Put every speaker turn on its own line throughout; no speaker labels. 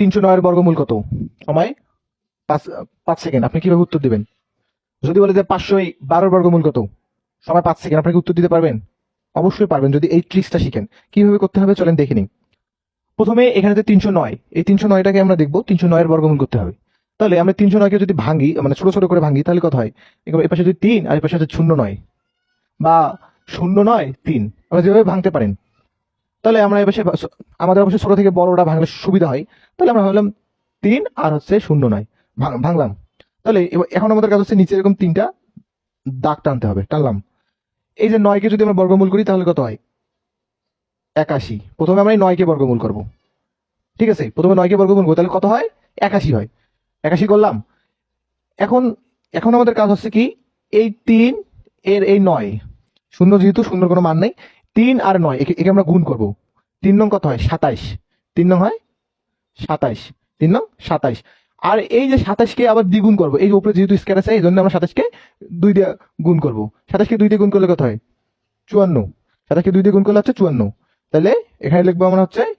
তিনশো নয়ের বর্গমূল কত? সময় পাঁচ পাঁচ সেকেন্ড। আপনি কীভাবে উত্তর দিবেন? যদি বলে যে পাঁচশো বারোর বর্গমূল কত? সময় পাঁচ সেকেন্ড। আপনি উত্তর দিতে পারবেন? অবশ্যই পারবেন, যদি এই ট্রিক্সটা শিখেন। কীভাবে করতে হবে? চলেন দেখে নিন প্রথমে এখানে যে তিনশো নয়, এই তিনশো নয়টাকে আমরা দেখব। তিনশো নয়ের বর্গমূল করতে হবে। তাহলে আমরা তিনশো নয়কে যদি ভাঙি মানে ছোট ছোট করে ভাঙি, তাহলে কত হয়? এবার পাশে যদি তিন, আর এপাশে হচ্ছে শূন্য নয়। বা শূন্য নয়, তিন। আমরা যেভাবে ভাঙতে পারেন। তাহলে আমরা এপাশে আমাদের অবশ্যই ছোট থেকে বড়টা ভাঙলে সুবিধা হয়। তাহলে আমরা ভাবলাম তিন আর হচ্ছে শূন্য নয়। ভাঙ- ভাঙলাম। তাহলে এবার এখন আমাদের কাজ হচ্ছে নিচে এরকম তিনটা দাগ টানতে হবে, টানলাম। এই যে নয়কে যদি আমরা বর্গমূল করি তাহলে কত হয়? একাশি। প্রথমে আমরা এই নয়কে বর্গমূল করব। ঠিক আছে? প্রথমে নয়কে বর্গমূল করব, তাহলে কত হয়? একাশি হয়। একাশি করলাম। এখন এখন আমাদের কাজ হচ্ছে কি? এই তিন এর এই নয়। শূন্য যেহেতু, শূন্যর কোনো মান নেই। তিন আর নয়, একে আমরা গুণ করব। তিন নং কত হয়? সাতাইশ। তিন নং হয়? সাতাইশ। তিন নং সাতাইশ। আর এই যে সাতাশকে আবার দ্বিগুণ করব, এই যে উপরে যেহেতু স্কেয়ার আছে, এই জন্য আমরা সাতাশকে দুই দিয়ে গুণ করব। সাতাশকে দুই দিয়ে গুণ করলে কত হয়? চুয়ান্ন। সাতাশকে দুই দিয়ে গুণ করলে হচ্ছে চুয়ান্ন। তাহলে এখানে লিখব আমরা হচ্ছে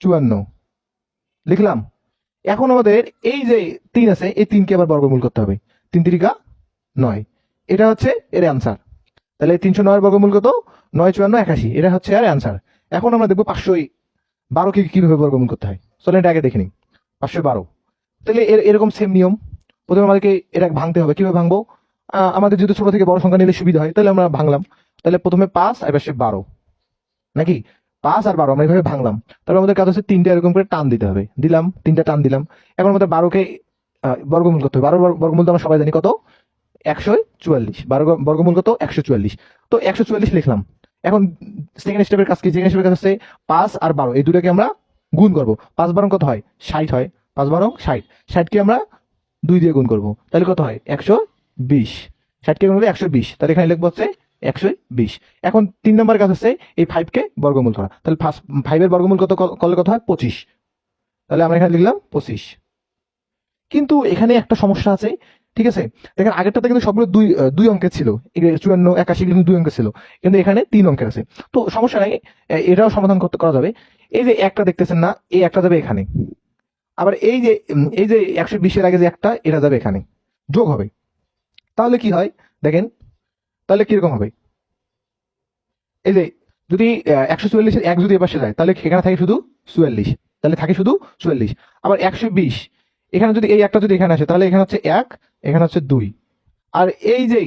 চুয়ান্ন। লিখলাম? এখন আমাদের এই যে তিন আছে, এই তিনকে আবার বর্গমূল করতে হবে। তিন তিরিকা নয়। এটা হচ্ছে এর অ্যান্সার তাহলে তিনশো নয়ের বর্গমূল কত? নয় চুয়ান্ন, একাশি। এটা হচ্ছে আর অ্যান্সার এখন আমরা দেখব পাঁচশো বারো কি কীভাবে বর্গমূল করতে হয়? চলেন এটা আগে দেখে নিই। পাঁচশো বারো। তাহলে এর, এরকম সেম নিয়ম। প্রথমে আমাদেরকে এটা ভাঙতে হবে। কীভাবে ভাঙবো? আমাদের যদি ছোট থেকে বড় সংখ্যা নিলে সুবিধা হয়, তাহলে আমরা ভাঙলাম। তাহলে প্রথমে পাঁচ আর পাশে বারো। নাকি? পাঁচ আর বারো, আমরা এইভাবে ভাঙলাম। তারপর আমাদের কাজ হচ্ছে তিনটা এরকম করে টান দিতে হবে। দিলাম, তিনটা টান দিলাম। এখন আমাদের বারোকে বর্গমূল করতে হবে। বারো বর্গ- বর্গমূল তো আমরা সবাই জানি কত? একশো চুয়াল্লিশ। বারো বর্গমূল কত? একশো চুয়াল্লিশ। তো একশো চুয়াল্লিশ লিখলাম। এখন সেকেন্ড স্টেপের কাজ কি? সেকেন্ড স্টেপের কাজ হচ্ছে পাঁচ আর বারো। এই দুটোকে আমরা গুণ করব। পাঁচ বারো কত হয়? ষাট হয়। পাঁচ বারো ষাট। ষাটকে আমরা দুই দিয়ে গুণ করব। তাহলে কত হয়? একশো বিশ। ষাটকে গুণ করলে একশো বিশ। তাহলে এখানে লিখব হচ্ছে একশো বিশ। এখন তিন নম্বর কাজ হচ্ছে, এই ফাইভকে বর্গমূল করা তাহলে ফার্স্ট ফাইভের বর্গমূল কত করলে কত হয়? পঁচিশ। তাহলে আমরা এখানে লিখলাম পঁচিশ। কিন্তু এখানে একটা সমস্যা আছে ঠিক আছে? দেখেন, আগেরটাতে কিন্তু সবগুলো দুই দুই অঙ্কের ছিল। চুয়ান্ন, একাশি কিন্তু দুই অঙ্কের ছিল। কিন্তু এখানে তিন অঙ্কের আছে। তো সমস্যা নাই এটাও সমাধান করতে, করা যাবে। এই যে একটা দেখতেছেন না, এই একটা যাবে এখানে। আবার এই যে এই যে একশো বিশের আগে যে একটা, এটা যাবে এখানে। যোগ হবে। তাহলে কি হয়? দেখেন, তাহলে কীরকম হবে? এই যে, যদি একশো চুয়াল্লিশের এক যদি এপাশে যায়, তাহলে এখানে থাকে শুধু চুয়াল্লিশ। তাহলে থাকে শুধু চুয়াল্লিশ। আবার একশো বিশ, এখানে যদি এই একটা যদি এখানে আসে, তাহলে এখানে হচ্ছে এক এখানে হচ্ছে দুই। আর এই যে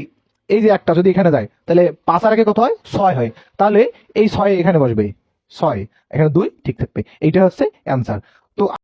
এই যে একটা যদি এখানে যায়, তাহলে পাঁচ আর আগে কত হয়? ছয় হয়। তাহলে এই ছয় এখানে বসবে। ছয়। এখানে দুই ঠিক থাকবে। এইটা হচ্ছে অ্যান্সার। তো